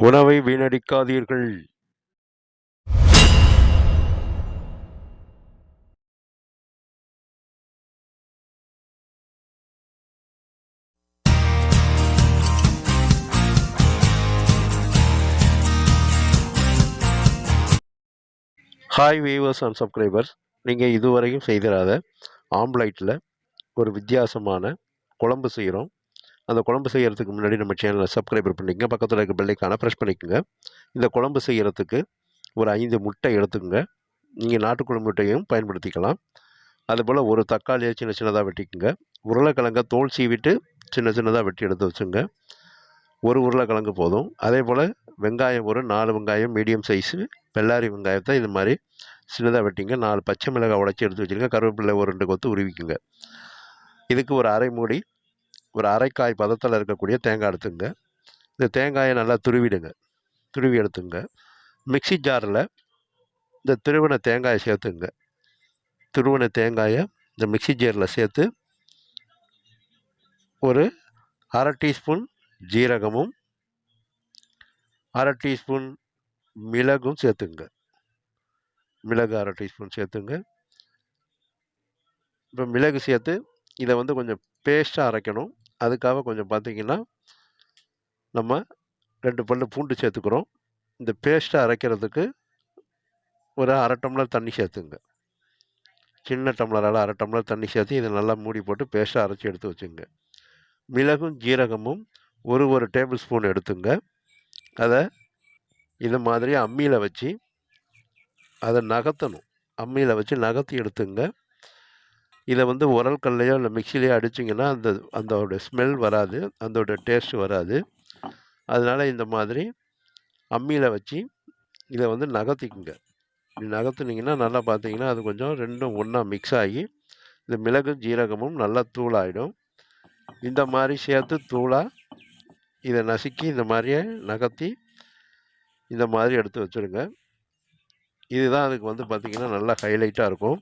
உணவை வீணடிக்காதீர்கள். Hi viewers and subscribers நீங்கள் இதுவரையும் செய்திடாத ஆம்லைட்டில் ஒரு வித்தியாசமான குழம்பு செய்கிறோம் அந்த குழம்பு செய்கிறதுக்கு முன்னாடி நம்ம சேனலை சப்ஸ்கிரைபர் பண்ணிக்கங்க. பக்கத்தில் இருக்க பெல்லைக்கான ப்ரெஸ் பண்ணிக்கோங்க. இந்த குழம்பு செய்கிறதுக்கு ஒரு ஐந்து முட்டை எடுத்துக்கோங்க. நீங்கள் நாட்டுக்குழம்பு முட்டையும் பயன்படுத்திக்கலாம். அதுபோல் ஒரு தக்காளியை சின்ன சின்னதாக வெட்டிக்குங்க. உருளைக்கிழங்க தோல் சீவிட்டு சின்ன சின்னதாக வெட்டி எடுத்து வச்சுங்க ஒரு உருளைக்கிழங்கு போதும். அதே போல் வெங்காயம் ஒரு நாலு வெங்காயம் மீடியம் சைஸு பெல்லாரி வெங்காயத்தை இது மாதிரி சின்னதாக வெட்டிங்க நாலு பச்சை மிளகாய் உடச்சி எடுத்து வச்சுருங்க. கருவேப்பிலை ஒரு ரெண்டு கொத்து உருவிக்குங்க. இதுக்கு ஒரு அரை மூடி ஒரு அரைக்காய் பதத்தில் இருக்கக்கூடிய தேங்காய் எடுத்துங்க. இந்த தேங்காயை நல்லா துருவிடுங்க. துருவி எடுத்துங்க. மிக்ஸி ஜாரில் இந்த திருவன தேங்காயை சேர்த்துங்க. திருவன தேங்காயை இந்த மிக்ஸி ஜாரில் சேர்த்து ஒரு அரை டீஸ்பூன் ஜீரகமும் அரை டீஸ்பூன் மிளகும் சேர்த்துங்க. மிளகு அரை டீஸ்பூன் சேர்த்துங்க. இப்போ மிளகு சேர்த்து இதை வந்து கொஞ்சம் பேஸ்ட்டாக அரைக்கணும். அதுக்காக கொஞ்சம் பார்த்திங்கன்னா நம்ம ரெண்டு பல்லு பூண்டு சேர்த்துக்கிறோம். இந்த பேஸ்ட்டை அரைக்கிறதுக்கு ஒரு அரை டம்ளர் தண்ணி சேர்த்துங்க. சின்ன டம்ளரால் அரை டம்ளர் தண்ணி சேர்த்து இதை நல்லா மூடி போட்டு பேஸ்ட்டாக அரைச்சி எடுத்து வச்சுங்க. மிளகும் ஜீரகமும் ஒரு ஒரு டேபிள் ஸ்பூன் எடுத்துங்க. அதை இது மாதிரி அம்மியில் வச்சு அதை நகர்த்தணும். அம்மியில் வச்சு நகர்த்தி எடுத்துங்க. இதை வந்து உரல் கல்லையோ இல்லை மிக்சிலையோ அடிச்சிங்கன்னா அந்த அதோட ஸ்மெல் வராது அதோட டேஸ்ட் வராது. அதனால் இந்த மாதிரி அம்மியில் வச்சு இதை வந்து நகர்த்திக்குங்க. இப்படி நகர்த்துனீங்கன்னா நல்லா பார்த்தீங்கன்னா அது கொஞ்சம் ரெண்டும் ஒன்றா மிக்ஸ் ஆகி இந்த மிளகும் ஜீரகமும் நல்லா தூளாகிடும் இந்த மாதிரி சேர்த்து தூளாக இதை நசுக்கி இந்த மாதிரியே நகர்த்தி இந்த மாதிரி எடுத்து வச்சுருங்க. இதுதான் அதுக்கு வந்து பார்த்திங்கன்னா நல்லா ஹைலைட்டாக இருக்கும்.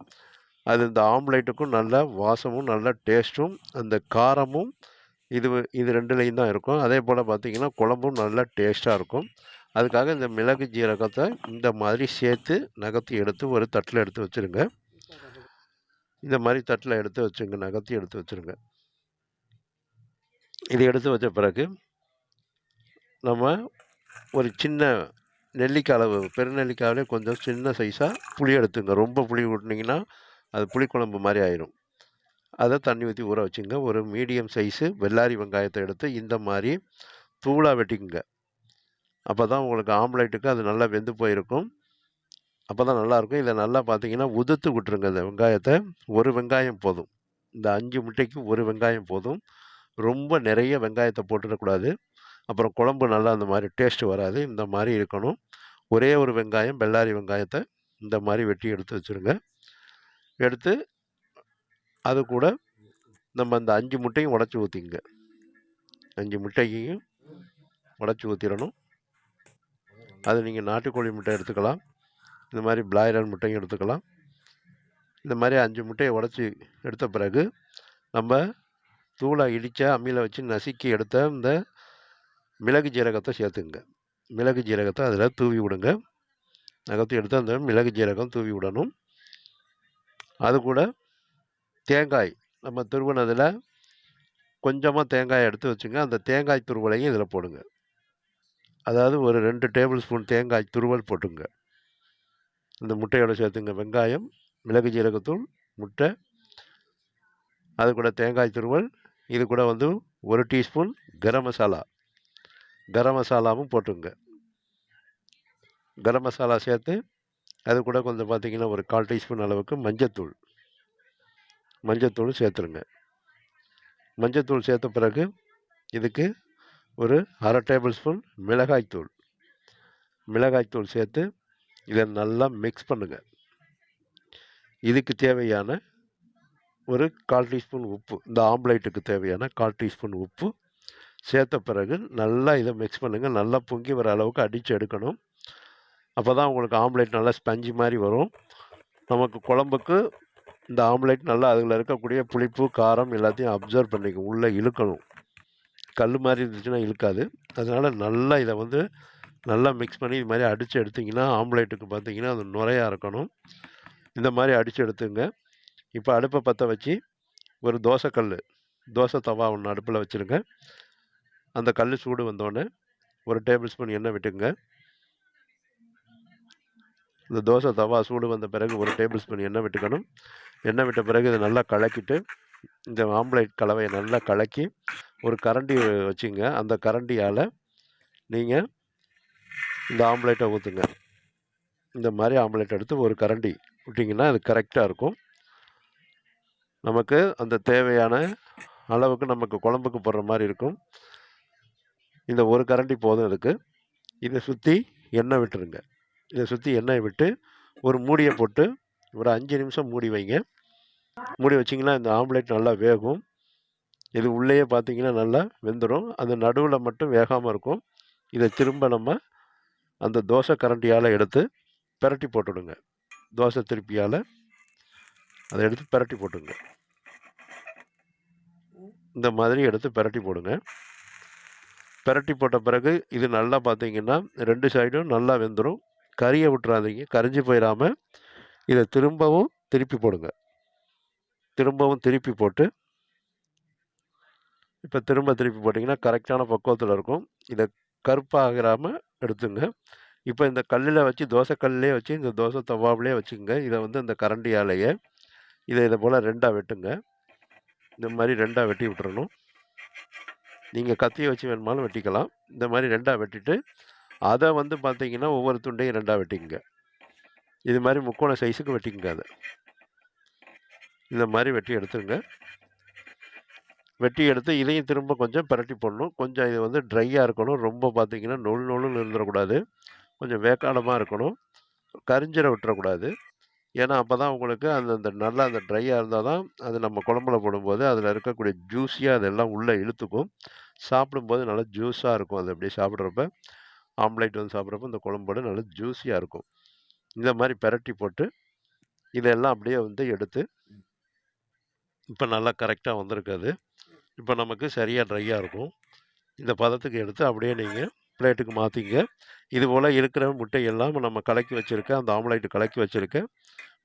அது இந்த ஆம்லேட்டுக்கும் நல்ல வாசமும் நல்ல டேஸ்ட்டும் அந்த காரமும் இது இது ரெண்டுலேயும் தான் இருக்கும். அதே போல் பார்த்திங்கன்னா குழம்பும் நல்லா டேஸ்ட்டாக இருக்கும். அதுக்காக இந்த மிளகு ஜீரகத்தை இந்த மாதிரி சேர்த்து நகர்த்தி எடுத்து ஒரு தட்டில் எடுத்து வச்சுருங்க. இந்த மாதிரி தட்டில் எடுத்து வச்சுருங்க நகர்த்தி எடுத்து வச்சுருங்க. இது எடுத்து வச்ச பிறகு நம்ம ஒரு சின்ன நெல்லிக்காய் அளவு பெருநெல்லிக்காயிலே கொஞ்சம் சின்ன சைஸாக புளி எடுத்துங்க. ரொம்ப புளி விட்டிங்கன்னா அது புளிக்குழம்பு மாதிரி ஆயிரும். அதை தண்ணி ஊற்றி ஊற வச்சுங்க. ஒரு மீடியம் சைஸு வெள்ளாரி வெங்காயத்தை எடுத்து இந்த மாதிரி தூளாக வெட்டிக்குங்க. அப்போ தான் உங்களுக்கு ஆம்லேட்டுக்கு அது நல்லா வெந்து போயிருக்கும். அப்போ தான் நல்லாயிருக்கும் இதை நல்லா பார்த்தீங்கன்னா உதுத்து விட்டுருங்க இந்த வெங்காயத்தை. ஒரு வெங்காயம் போதும். இந்த அஞ்சு முட்டைக்கு ஒரு வெங்காயம் போதும். ரொம்ப நிறைய வெங்காயத்தை போட்டுடக்கூடாது. அப்புறம் குழம்பு நல்லா அந்த மாதிரி டேஸ்ட் வராது. இந்த மாதிரி இருக்கணும். ஒரே ஒரு வெங்காயம் பெல்லாரி வெங்காயத்தை இந்த மாதிரி வெட்டி எடுத்து வச்சுருங்க. எடுத்து அது கூட நம்ம அந்த அஞ்சு முட்டையும் உடச்சி ஊற்றிங்க அஞ்சு முட்டையையும் உடச்சி ஊற்றிடணும் அது நீங்கள் நாட்டுக்கோழி முட்டை எடுத்துக்கலாம். இந்த மாதிரி பிளாயிரல் முட்டையும் எடுத்துக்கலாம். இந்த மாதிரி அஞ்சு முட்டையை உடச்சி எடுத்த பிறகு நம்ம தூளை இடித்த அம்மியில் வச்சு நசுக்கி எடுத்த இந்த மிளகு ஜீரகத்தை சேர்த்துங்க மிளகு ஜீரகத்தை அதில் தூவி விடுங்க. நகர்த்தி எடுத்து அந்த மிளகு ஜீரகம் தூவி விடணும். அது கூட தேங்காய். நம்ம துருவினதில் கொஞ்சமாக தேங்காய் எடுத்து வச்சுங்க. அந்த தேங்காய் துருவலையும் இதில் போடுங்க. அதாவது ஒரு ரெண்டு டேபிள் ஸ்பூன் தேங்காய் துருவல் போட்டுங்க. இந்த முட்டையோட சேர்த்துங்க வெங்காயம் மிளகு ஜீரகத்தூள் முட்டை அது கூட தேங்காய் துருவல் இது கூட வந்து ஒரு டீஸ்பூன் கரம் மசாலா. கரம் மசாலாவும் போட்டுங்க. கரம் மசாலா சேர்த்து அது கூட கொஞ்சம் பார்த்தீங்கன்னா ஒரு கால் டீஸ்பூன் அளவுக்கு மஞ்சத்தூள். மஞ்சத்தூள் சேர்த்துருங்க. மஞ்சத்தூள் சேர்த்த பிறகு இதுக்கு ஒரு அரை டேபிள் ஸ்பூன் மிளகாய்த்தூள். மிளகாய்த்தூள் சேர்த்து இதை நல்லா மிக்ஸ் பண்ணுங்கள் இதுக்கு தேவையான ஒரு கால் டீஸ்பூன் உப்பு இந்த ஆம்லேட்டுக்கு தேவையான கால் டீஸ்பூன் உப்பு சேர்த்த பிறகு நல்லா இதை மிக்ஸ் பண்ணுங்கள் நல்லா பொங்கி வர அளவுக்கு அடித்து எடுக்கணும். அப்போ தான் உங்களுக்கு ஆம்லேட் நல்லா ஸ்பஞ்சு மாதிரி வரும். நமக்கு குழம்புக்கு இந்த ஆம்லேட் நல்லா அதில் இருக்கக்கூடிய புளிப்பு காரம் எல்லாத்தையும் அப்சர்வ் பண்ணிக்கும். உள்ளே இழுக்கணும். கல் மாதிரி இருந்துச்சுன்னா இழுக்காது. அதனால் நல்லா இதை வந்து நல்லா மிக்ஸ் பண்ணி இது மாதிரி அடித்து எடுத்திங்கன்னா ஆம்லேட்டுக்கு பார்த்தீங்கன்னா அது நுரையாக இருக்கணும். இந்த மாதிரி அடித்து எடுத்துங்க. இப்போ அடுப்பை பற்ற வச்சு ஒரு தோசைக்கல் தோசை தவா ஒன்று அடுப்பில் வச்சுருங்க. அந்த கல் சூடு வந்தோடனே ஒரு டேபிள் ஸ்பூன் எண்ணெய் விட்டுங்க இந்த தோசை தவா சூடு வந்த பிறகு ஒரு டேபிள் ஸ்பூன் எண்ணெய் விட்டுக்கணும். எண்ணெய் விட்ட பிறகு இதை நல்லா கலக்கிட்டு இந்த ஆம்லேட் கலவையை நல்லா கலக்கி ஒரு கரண்டி வச்சுங்க. அந்த கரண்டியால் நீங்கள் இந்த ஆம்லேட்டை ஊற்றுங்க இந்த மாதிரி ஆம்லேட் எடுத்து ஒரு கரண்டி விட்டிங்கன்னா அது கரெக்டாக இருக்கும். நமக்கு அந்த தேவையான அளவுக்கு நமக்கு குழம்புக்கு போடுற மாதிரி இருக்கும். இந்த ஒரு கரண்டி போதும் இதுக்கு இதை சுற்றி எண்ணெய் விட்டுருங்க. இதை சுற்றி எண்ணெய் விட்டு ஒரு மூடியை போட்டு ஒரு அஞ்சு நிமிஷம் மூடி வைங்க. மூடி வச்சிங்கன்னா இந்த ஆம்லேட் நல்லா வேகும். இது உள்ளேயே பார்த்தீங்கன்னா நல்லா வெந்துடும் அந்த நடுவில் மட்டும் வேகாமல் இருக்கும். இதை திரும்ப நம்ம அந்த தோசை கரண்டியால் எடுத்து பிரட்டி போட்டுடுங்க. தோசை திருப்பியால் அதை எடுத்து பிரட்டி போட்டுங்க இந்த மாதிரி எடுத்து பிரட்டி போடுங்க. பிரட்டி போட்ட பிறகு இது நல்லா பார்த்தீங்கன்னா ரெண்டு சைடும் நல்லா வெந்துடும் கறியை விட்டுறாதீங்க. கரிஞ்சு போயிடாமல் இதை திரும்பவும் திருப்பி போடுங்க. திரும்பவும் திருப்பி போட்டு இப்போ திரும்ப திருப்பி போட்டிங்கன்னா கரெக்டான பக்குவத்தில் இருக்கும். இதை கருப்பாகிறாமல் எடுத்துங்க. இப்போ இந்த கல்லில் வச்சு தோசை கல்லே வச்சு இந்த தோசை தவாவிலே வச்சுங்க. இதை வந்து இந்த கரண்டியாலேயே இதை இதை போல் ரெண்டாக வெட்டுங்க. இந்த மாதிரி ரெண்டாக வெட்டி விட்டுறணும். நீங்கள் கத்தியை வச்சு வேணுமாலும் வெட்டிக்கலாம். இந்த மாதிரி ரெண்டாக வெட்டிட்டு அதை வந்து பார்த்தீங்கன்னா ஒவ்வொரு துண்டையும் ரெண்டாக வெட்டிங்க இது மாதிரி முக்கோண சைஸுக்கு வெட்டிங்க அதை. இந்த மாதிரி வெட்டி எடுத்துருங்க. வெட்டி எடுத்து இதையும் திரும்ப கொஞ்சம் பிரட்டி போடணும். கொஞ்சம் இது வந்து ட்ரையாக இருக்கணும். ரொம்ப பார்த்தீங்கன்னா நொல் நொழுன்னு இருந்துடக்கூடாது கொஞ்சம் வேக்காடமாக இருக்கணும். கரிஞ்சிட விட்டுறக்கூடாது. ஏன்னா அப்போ தான் உங்களுக்கு அந்த அந்த நல்லா அந்த ட்ரையாக இருந்தால் தான் அது நம்ம குழம்புல போடும்போது அதில் இருக்கக்கூடிய ஜூஸியாக அதெல்லாம் உள்ளே இழுத்துக்கும். சாப்பிடும்போது நல்லா ஜூஸாக இருக்கும். அது அப்படியே சாப்பிட்றப்ப. ஆம்லேட் வந்து சாப்பிட்றப்ப இந்த குழம்போட நல்லா ஜூஸியாக இருக்கும். இந்த மாதிரி பிரட்டி போட்டு இதெல்லாம் அப்படியே வந்து எடுத்து இப்போ நல்லா கரெக்டாக வந்திருக்காது இப்போ நமக்கு சரியாக ட்ரையாக இருக்கும். இந்த பதத்துக்கு எடுத்து அப்படியே நீங்கள் பிளேட்டுக்கு மாற்றிங்க இது போல் இருக்கிற முட்டையெல்லாம் நம்ம கலக்கி வச்சுருக்க அந்த ஆம்லேட்டு கலக்கி வச்சுருக்க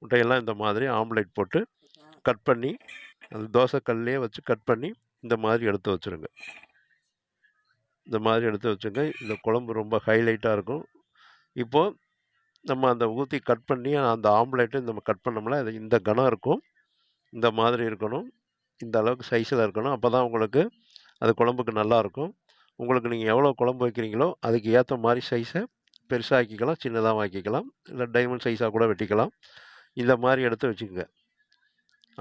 முட்டையெல்லாம் இந்த மாதிரி ஆம்லேட் போட்டு கட் பண்ணி அந்த தோசை கல்லே வச்சு கட் பண்ணி இந்த மாதிரி எடுத்து வச்சுருங்க. இந்த மாதிரி எடுத்து வச்சுங்க. இந்த குழம்பு ரொம்ப ஹைலைட்டாக இருக்கும். இப்போது நம்ம அந்த ஊற்றி கட் பண்ணி அந்த ஆம்லேட்டு நம்ம கட் பண்ணோம்னா இது இந்த கனம் இருக்கும். இந்த மாதிரி இருக்கணும். இந்த அளவுக்கு சைஸில் இருக்கணும். அப்போ தான் உங்களுக்கு அது குழம்புக்கு நல்லாயிருக்கும் உங்களுக்கு நீங்கள் எவ்வளோ குழம்பு வைக்கிறீங்களோ அதுக்கு ஏற்ற மாதிரி சைஸை பெருசாக ஆக்கிக்கலாம் சின்னதாக ஆக்கிக்கலாம். இல்லை டைமண்ட் சைஸாக கூட வெட்டிக்கலாம். இந்த மாதிரி எடுத்து வச்சுக்கோங்க.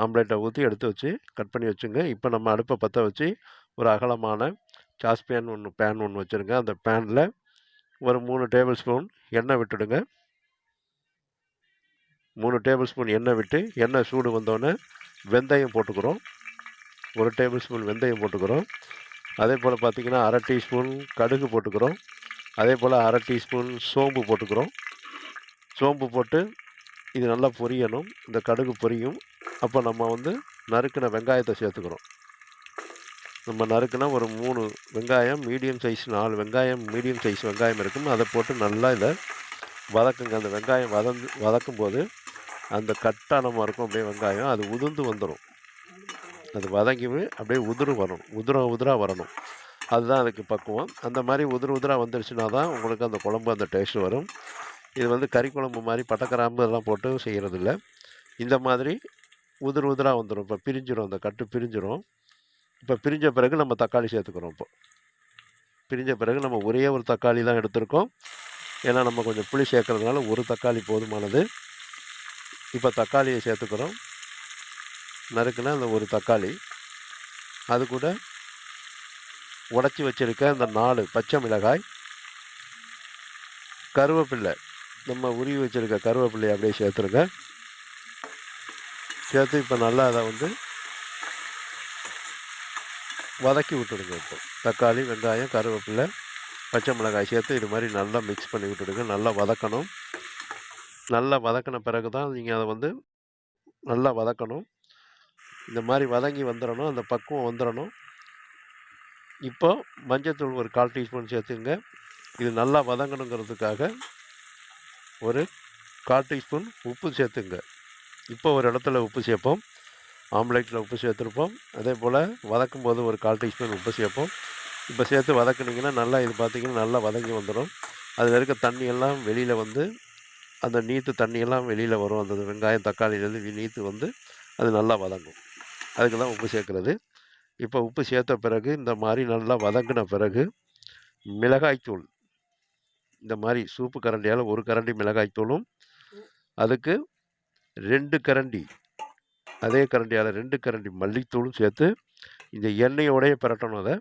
ஆம்லேட்டை ஊற்றி எடுத்து வச்சு கட் பண்ணி வச்சுங்க. இப்போ நம்ம அடுப்பை பற்ற வச்சு ஒரு அகலமான சாஸ்பேன் ஒன்று பேன் ஒன்று வச்சுருங்க. அந்த பேனில் ஒரு மூணு டேபிள் ஸ்பூன் எண்ணெய் விட்டுடுங்க. மூணு டேபிள் ஸ்பூன் எண்ணெய் விட்டு எண்ணெய் சூடு வந்தோடனே வெந்தயம் போட்டுக்கிறோம். ஒரு டேபிள் ஸ்பூன் வெந்தயம் போட்டுக்கிறோம். அதே போல் பார்த்திங்கன்னா அரை டீஸ்பூன் கடுகு போட்டுக்கிறோம். அதே போல் அரை டீஸ்பூன் சோம்பு போட்டுக்கிறோம். சோம்பு போட்டு இது நல்லா பொரியணும். இந்த கடுகு பொரியும். அப்போ நம்ம வந்து நறுக்கின வெங்காயத்தை சேர்த்துக்கிறோம். நம்ம நறுக்குனா ஒரு மூணு வெங்காயம் மீடியம் சைஸ் நாலு வெங்காயம் மீடியம் சைஸ் வெங்காயம் இருக்கும். அதை போட்டு நல்லா இதை வதக்குங்க. அந்த வெங்காயம் வதந்து வதக்கும் போது அந்த கட்டானமாக இருக்கும். அப்படியே வெங்காயம் அது உதிர்ந்து வந்துடும் அது வதங்கி அப்படியே உதிரு வரணும். உதிர உதிராக வரணும். அதுதான் அதுக்கு பக்குவம். அந்த மாதிரி உதிர உதிராக வந்துருச்சுன்னா தான் உங்களுக்கு அந்த குழம்பு அந்த டேஸ்ட் வரும். இது வந்து கறி குழம்பு மாதிரி பட்டக்கிராம்பு இதெல்லாம் போட்டு செய்கிறதில்ல இந்த மாதிரி உதிர் உதிராக வந்துடும் இப்போ பிரிஞ்சிடும் அந்த கட்டு பிரிஞ்சிடும் இப்போ பிரிஞ்ச பிறகு நம்ம தக்காளி சேர்த்துக்கிறோம் இப்போ. பிரிஞ்ச பிறகு நம்ம ஒரே ஒரு தக்காளி தான் எடுத்திருக்கோம். ஏன்னா நம்ம கொஞ்சம் புளி சேர்க்கறதுனால ஒரு தக்காளி போதுமானது. இப்போ தக்காளியை சேர்த்துக்கிறோம். நறுக்குனா அந்த ஒரு தக்காளி. அது கூட உடச்சி வச்சுருக்க அந்த நாலு பச்சை மிளகாய். கருவேப்பில்லை நம்ம உருவி வச்சுருக்க கருவேப்பில்லையை அப்படியே சேர்த்துருங்க. சேர்த்து இப்போ நல்லா அதை வந்து வதக்கி விட்டுடுங்க இப்போ. தக்காளி வெங்காயம் கருவேப்பிலை பச்சை மிளகாய் சேர்த்து இது மாதிரி நல்லா மிக்ஸ் பண்ணி விட்டுடுங்க. நல்லா வதக்கணும். நல்லா வதக்கின பிறகு தான் நீங்கள் அதை வந்து நல்லா வதக்கணும். இந்த மாதிரி வதங்கி வந்துடணும். அந்த பக்குவம் வந்துடணும். இப்போ மஞ்சத்தூள் ஒரு கால் டீஸ்பூன் சேர்த்துங்க. இது நல்லா வதங்கணுங்கிறதுக்காக ஒரு கால் டீஸ்பூன் உப்பு சேர்த்துங்க. இப்போ ஒரு இடத்துல உப்பு சேர்ப்போம். ஆம்லேட்டில் உப்பு சேர்த்துருப்போம். அதே போல் வதக்கும் போது ஒரு கால் டீஸ்பூன் உப்பு சேர்ப்போம். இப்போ சேர்த்து வதக்குனிங்கன்னா நல்லா இது பார்த்தீங்கன்னா நல்லா வதங்கி வந்துடும் அதில் இருக்க தண்ணியெல்லாம் வெளியில் வந்து அந்த நீத்து தண்ணியெல்லாம் வெளியில் வரும். அந்த வெங்காயம் தக்காளியிலேருந்து நீத்து வந்து அது நல்லா வதங்கும். அதுக்கு தான் உப்பு சேர்க்குறது. இப்போ உப்பு சேர்த்த பிறகு இந்த மாதிரி நல்லா வதங்கின பிறகு மிளகாய்த்தூள் இந்த மாதிரி சூப்பு கரண்டியால் ஒரு கரண்டி மிளகாய்த்தூளும் அதுக்கு ரெண்டு கரண்டி அதே கரண்டியால் ரெண்டு கரண்டி மல்லித்தூளும் சேர்த்து இந்த எண்ணெயோடய பிரட்டணும் அதை.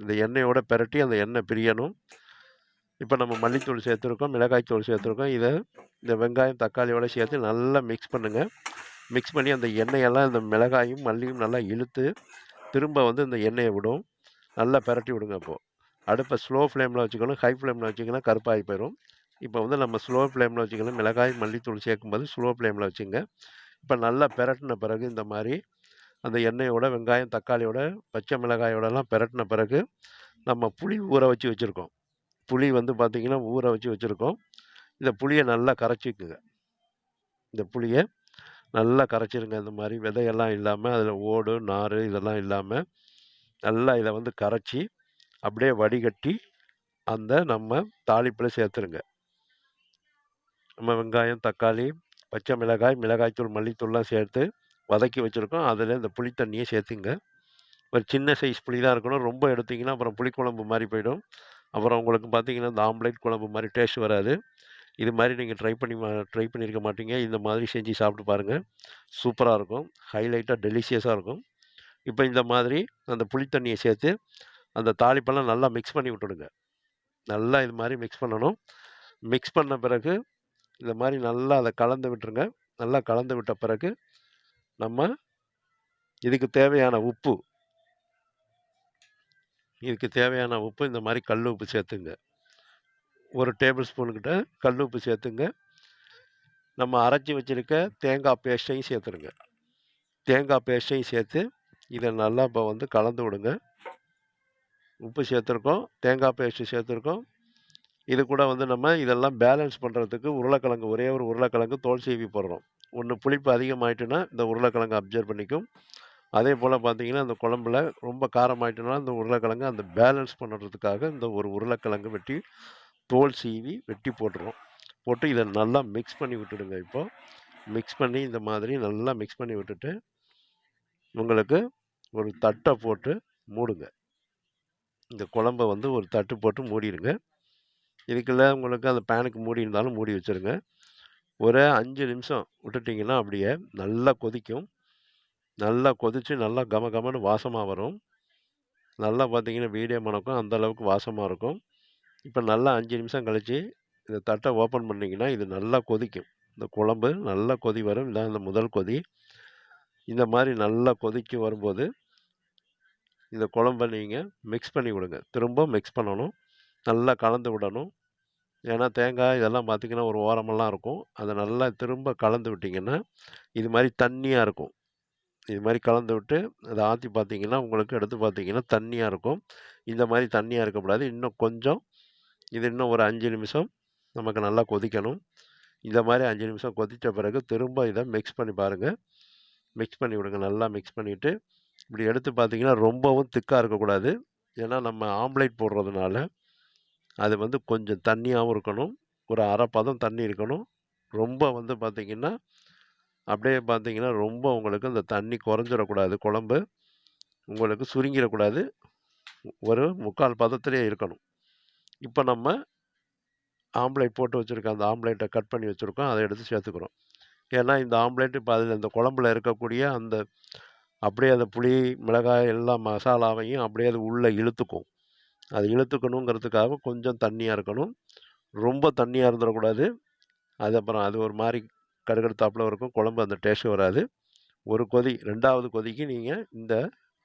இந்த எண்ணெயோட பிரட்டி அந்த எண்ணெய் பிரியணும். இப்போ நம்ம மல்லித்தூள் சேர்த்துருக்கோம் மிளகாய்த்தூள் சேர்த்துருக்கோம். இதை இந்த வெங்காயம் தக்காளியோட சேர்த்து நல்லா மிக்ஸ் பண்ணுங்கள் மிக்ஸ் பண்ணி அந்த எண்ணெயெல்லாம் இந்த மிளகாயும் மல்லியும் நல்லா இழுத்து திரும்ப வந்து இந்த எண்ணெயை விடும். நல்லா பிரட்டி விடுங்க அப்போது அடுப்பை ஸ்லோ ஃப்ளேமில் வச்சுக்கணும். ஹை ஃப்ளேமில் வச்சிங்கன்னா கருப்பாகி போயிடும் இப்போ வந்து நம்ம ஸ்லோ ஃப்ளேமில் வச்சுக்கணும். மிளகாய் மல்லித்தூள் சேர்க்கும்போது ஸ்லோ ஃப்ளேமில் வச்சுங்க. இப்போ நல்லா பிரட்டின பிறகு இந்த மாதிரி அந்த எண்ணெயோட வெங்காயம் தக்காளியோட பச்சை மிளகாயோடலாம் பிரட்டின பிறகு நம்ம புளி ஊற வச்சு வச்சுருக்கோம். புளி வந்து பார்த்திங்கன்னா ஊற வச்சு வச்சுருக்கோம். இந்த புளியை நல்லா கரைச்சிக்குங்க. இந்த புளியை நல்லா கரைச்சிருங்க. இந்த மாதிரி விதையெல்லாம் இல்லாமல் அதில் ஓடு நார் இதெல்லாம் இல்லாமல் நல்லா இதை வந்து கரைச்சி அப்படியே வடிகட்டி அந்த நம்ம தாளிப்பில் சேர்த்துருங்க. நம்ம வெங்காயம் தக்காளி பச்சை மிளகாய் மிளகாய்த்தூள் மல்லித்தூள்லாம் சேர்த்து வதக்கி வச்சுருக்கோம். அதில் இந்த புளி தண்ணியை சேர்த்துங்க. ஒரு சின்ன சைஸ் புளி தான் இருக்கணும். ரொம்ப எடுத்திங்கன்னா அப்புறம் புளிக்குழம்பு மாதிரி போயிடும். அப்புறம் உங்களுக்கு பார்த்தீங்கன்னா இந்த ஆம்லேட் குழம்பு மாதிரி டேஸ்ட் வராது. இது மாதிரி நீங்கள் ட்ரை பண்ணி ட்ரை பண்ணியிருக்க மாட்டீங்க. இந்த மாதிரி செஞ்சு சாப்பிட்டு பாருங்கள் சூப்பராக இருக்கும். ஹைலைட்டாக டெலிஷியஸாக இருக்கும். இப்போ இந்த மாதிரி அந்த புளி தண்ணியை சேர்த்து அந்த தாளிப்பெல்லாம் நல்லா மிக்ஸ் பண்ணி விட்டுடுங்க. நல்லா இது மாதிரி மிக்ஸ் பண்ணணும். மிக்ஸ் பண்ண பிறகு இந்த மாதிரி நல்லா அதை கலந்து விட்டுருங்க. நல்லா கலந்து விட்ட பிறகு நம்ம இதுக்கு தேவையான உப்பு. இதுக்கு தேவையான உப்பு இந்த மாதிரி கல் உப்பு சேர்த்துங்க. ஒரு டேபிள் ஸ்பூனுக்கிட்ட கல் உப்பு சேர்த்துங்க. நம்ம அரைச்சி வச்சுருக்க தேங்காய் பேஸ்ட்டையும் சேர்த்துருங்க. தேங்காய் பேஸ்ட்டையும் சேர்த்து இதை நல்லா இப்போ வந்து கலந்து விடுங்க. உப்பு சேர்த்துருக்கோம். தேங்காய் பேஸ்ட்டு சேர்த்துருக்கோம். இது கூட வந்து நம்ம இதெல்லாம் பேலன்ஸ் பண்ணுறதுக்கு உருளைக்கிழங்கு ஒரே ஒரு உருளைக்கிழங்கு தோல் சீவி போடுறோம். ஒன்று புளிப்பு அதிகமாயிட்டுன்னா இந்த உருளைக்கிழங்கு அப்சர்வ் பண்ணிக்கும். அதே போல் பார்த்தீங்கன்னா அந்த குழம்புல ரொம்ப காரமாயிட்டுனா இந்த உருளைக்கிழங்கு அந்த பேலன்ஸ் பண்ணுறதுக்காக இந்த ஒரு உருளைக்கிழங்கு வெட்டி தோல் சீவி வெட்டி போட்டுருவோம் போட்டு இதை நல்லா மிக்ஸ் பண்ணி விட்டுடுங்க இப்போது மிக்ஸ் பண்ணி இந்த மாதிரி நல்லா மிக்ஸ் பண்ணி விட்டுட்டு உங்களுக்கு ஒரு தட்டை போட்டு மூடுங்க. இந்த குழம்ப வந்து ஒரு தட்டு போட்டு மூடிடுங்க. இதுக்குள்ள உங்களுக்கு அந்த பேனுக்கு மூடி இருந்தாலும் மூடி வச்சுருங்க. ஒரு அஞ்சு நிமிஷம் விட்டுட்டிங்கன்னா அப்படியே நல்லா கொதிக்கும். நல்லா கொதித்து நல்லா கம கமன்னு வாசமாக வரும். நல்லா பார்த்தீங்கன்னா வீடியோ மணக்கும் அந்தளவுக்கு வாசமாக இருக்கும். இப்போ நல்லா அஞ்சு நிமிஷம் கழித்து இந்த தட்டை ஓப்பன் பண்ணிங்கன்னா இது நல்லா கொதிக்கும். இந்த குழம்பு நல்லா கொதி வரும். இதான் இந்த முதல் கொதி. இந்த மாதிரி நல்லா கொதிக்க வரும்போது இந்த குழம்பை நீங்கள் மிக்ஸ் பண்ணி விடுங்க. திரும்ப மிக்ஸ் பண்ணணும். நல்லா கலந்து விடணும். ஏன்னா தேங்காய் இதெல்லாம் பார்த்திங்கன்னா ஒரு ஓரமெல்லாம் இருக்கும். அதை நல்லா திரும்ப கலந்து விட்டிங்கன்னா இது மாதிரி தண்ணியாக இருக்கும். இது மாதிரி கலந்து விட்டு அதை ஆற்றி பார்த்தீங்கன்னா உங்களுக்கு எடுத்து பார்த்தீங்கன்னா தண்ணியாக இருக்கும். இந்த மாதிரி தண்ணியாக இருக்கக்கூடாது. இன்னும் கொஞ்சம் இது இன்னும் ஒரு அஞ்சு நிமிஷம் நமக்கு நல்லா கொதிக்கணும். இந்த மாதிரி அஞ்சு நிமிஷம் கொதித்த பிறகு திரும்ப இதை மிக்ஸ் பண்ணி பாருங்கள் மிக்ஸ் பண்ணி விடுங்க. நல்லா மிக்ஸ் பண்ணிவிட்டு இப்படி எடுத்து பார்த்தீங்கன்னா ரொம்பவும் திக்காக இருக்கக்கூடாது. ஏன்னா நம்ம ஆம்லேட் போடுறதுனால அது வந்து கொஞ்சம் தண்ணியாகவும் இருக்கணும். ஒரு அரை பதம் தண்ணி இருக்கணும். ரொம்ப வந்து பார்த்திங்கன்னா அப்படியே பார்த்திங்கன்னா ரொம்ப உங்களுக்கு இந்த தண்ணி குறைஞ்சிடக்கூடாது. குழம்பு உங்களுக்கு சுருங்கிடக்கூடாது. ஒரு முக்கால் பதத்திலே இருக்கணும். இப்போ நம்ம ஆம்லேட் போட்டு வச்சுருக்க அந்த ஆம்லேட்டை கட் பண்ணி வச்சுருக்கோம். அதை எடுத்து சேர்த்துக்கிறோம். ஏன்னா இந்த ஆம்லேட் இப்போ அதில் இந்த குழம்புல இருக்கக்கூடிய அந்த அப்படியே அந்த புளி மிளகாய் எல்லா மசாலாவையும் அப்படியே அது உள்ளே இழுத்துக்கும். அது இழுத்துக்கணுங்கிறதுக்காக கொஞ்சம் தண்ணியாக இருக்கணும். ரொம்ப தண்ணியாக இருந்துடக்கூடாது. அது அப்புறம் அது ஒரு மாதிரி கடுகடுத்தாப்பில் இருக்கும். குழம்பு அந்த டேஸ்ட்டு வராது. ஒரு கொதி ரெண்டாவது கொதிக்கு நீங்கள் இந்த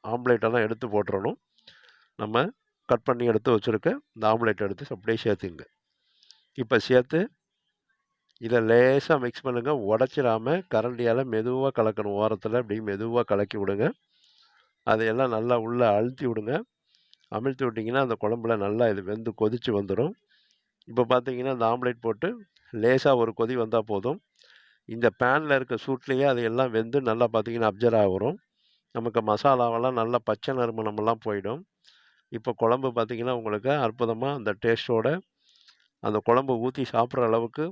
ஆம்லேட்டெல்லாம் எடுத்து போட்டுறணும். நம்ம கட் பண்ணி எடுத்து வச்சுருக்க இந்த ஆம்லேட் எடுத்து அப்படியே சேர்த்துங்க இப்போ சேர்த்து இதை லேசாக மிக்ஸ் பண்ணுங்கள் உடச்சிடாமல் கரண்டியால் மெதுவாக கலக்கணும். ஓரத்தில் அப்படி மெதுவாக கலக்கி விடுங்க. அதையெல்லாம் நல்லா உள்ளே அழுத்தி விடுங்க. அமிழ்த்தி விட்டிங்கன்னா அந்த குழம்புல நல்லா இது வெந்து கொதித்து வந்துடும் இப்போ பார்த்தீங்கன்னா அந்த ஆம்லேட் போட்டு லேசாக ஒரு கொதி வந்தால் போதும். இந்த பேனில் இருக்க சூட்லேயே அது எல்லாம் வெந்து நல்லா பார்த்தீங்கன்னா அப்சர்வ் ஆகும் நமக்கு மசாலாவெல்லாம் நல்லா பச்சை நறுமணமெல்லாம் போயிடும். இப்போ குழம்பு பார்த்தீங்கன்னா உங்களுக்கு அற்புதமாக அந்த டேஸ்ட்டோட அந்த குழம்பு ஊற்றி சாப்பிட்ற அளவுக்கு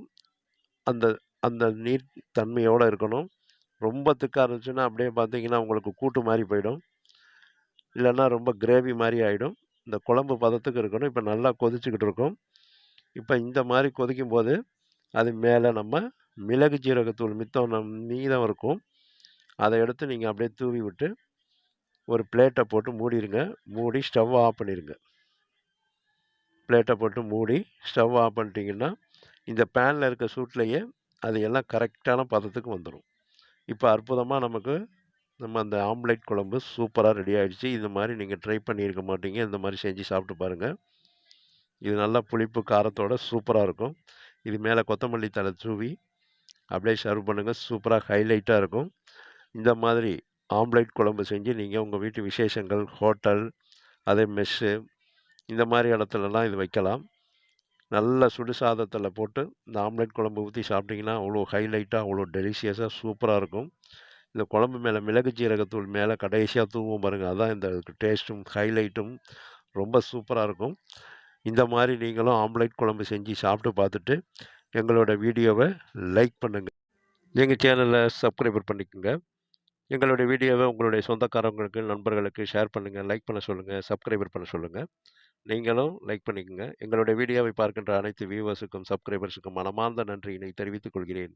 அந்த அந்த நீர் தன்மையோடு இருக்கணும். ரொம்ப திக்காக இருந்துச்சுன்னா அப்படியே பார்த்தீங்கன்னா உங்களுக்கு கூட்டு மாதிரி போயிடும். இல்லைன்னா ரொம்ப கிரேவி மாதிரி ஆகிடும் இந்த குழம்பு பதத்துக்கு இருக்கணும். இப்போ நல்லா கொதிச்சுக்கிட்டு இருக்கும். இப்போ இந்த மாதிரி கொதிக்கும் போது அது மேலே நம்ம மிளகு ஜீரகத்தூள் மித்தம் நம் மீதம் இருக்கும். அதை எடுத்து நீங்கள் அப்படியே தூவி விட்டு ஒரு பிளேட்டை போட்டு மூடிடுங்க மூடி ஸ்டவ் ஆஃப் பண்ணிடுங்க பிளேட்டை போட்டு மூடி ஸ்டவ் ஆஃப் பண்ணிட்டீங்கன்னா இந்த பேனில் இருக்க சூட்லேயே அது எல்லாம் கரெக்டான பதத்துக்கு வந்துடும் இப்போ அற்புதமாக நமக்கு நம்ம அந்த ஆம்லேட் குழம்பு சூப்பராக ரெடி ஆகிடுச்சு இந்த மாதிரி நீங்கள் ட்ரை பண்ணியிருக்க மாட்டீங்க. இந்த மாதிரி செஞ்சு சாப்பிட்டு பாருங்கள் இது நல்லா புளிப்பு காரத்தோட சூப்பராக இருக்கும். இது மேலே கொத்தமல்லி தலை தூவி அப்படியே சர்வ் பண்ணுங்கள் சூப்பராக ஹைலைட்டாக இருக்கும். இந்த மாதிரி ஆம்லேட் குழம்பு செஞ்சு நீங்கள் உங்கள் வீட்டு விசேஷங்கள் ஹோட்டல் அதே மெஸ்ஸு இந்த மாதிரி இடத்துலலாம் இது வைக்கலாம். நல்ல சுடு சாதத்தில் போட்டு இந்த ஆம்லேட் குழம்பு ஊற்றி சாப்பிட்டிங்கன்னா அவ்வளோ ஹைலைட்டாக அவ்வளோ டெலிஷியஸாக சூப்பராக இருக்கும். இந்த குழம்பு மேலே மிளகு ஜீரகத்தூள் மேலே கடைசியாக தூவும் பாருங்கள் அதான் இந்த டேஸ்ட்டும் ஹைலைட்டும் ரொம்ப சூப்பராக இருக்கும். இந்த மாதிரி நீங்களும் ஆம்லேட் குழம்பு செஞ்சு சாப்பிட்டு பார்த்துட்டு எங்களோட வீடியோவை லைக் பண்ணுங்கள் எங்கள் சேனலை சப்ஸ்கிரைபர் பண்ணிக்கோங்க. எங்களுடைய வீடியோவை உங்களுடைய சொந்தக்காரங்களுக்கு நண்பர்களுக்கு ஷேர் பண்ணுங்கள் லைக் பண்ண சொல்லுங்கள் சப்ஸ்கிரைபர் பண்ண சொல்லுங்கள் நீங்களும் லைக் பண்ணிக்கோங்க. எங்களுடைய வீடியோவை பார்க்கின்ற அனைத்து வியூவர்ஸுக்கும் சப்ஸ்கிரைபர்ஸுக்கும் மனமார்ந்த நன்றியினை தெரிவித்துக் கொள்கிறேன்.